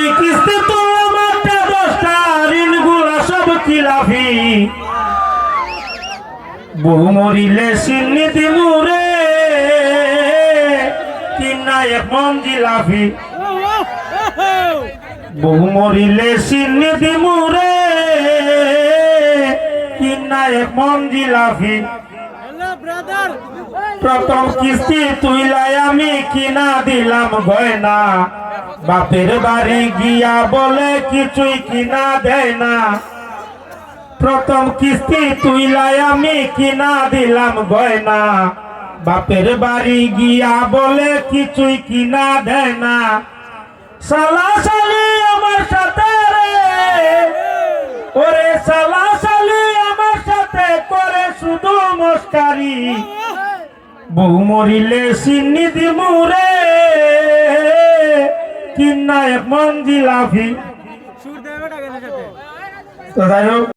আমি কিস্তি তুললাম একটা দশটা ঋণগুলা সব কিলাফি বহু মরিলে সিন্নি দিমুরে কিনা এক মন জিলাফি। বহু মরিলে সিন্নি দিমুরে কিনা এক মন জিলাফি। প্রথম কিস্তি তুইলাই আমি কিনা দিলাম গয়না। বাপের বাড়ি গিয়া বলে কিছুই কিনা দেয় না। প্রথম কিস্তি তুইলাই আমি কিনা দিলাম গয়না। বাপের বাড়ি গিয়া বলে কিছুই কিনা দেয় না। সালা সালি শুধু মস্কারি বউ মরিলে সিন্নি দিমুরে কিন্না এক মন জিলাফি তো যাই হোক।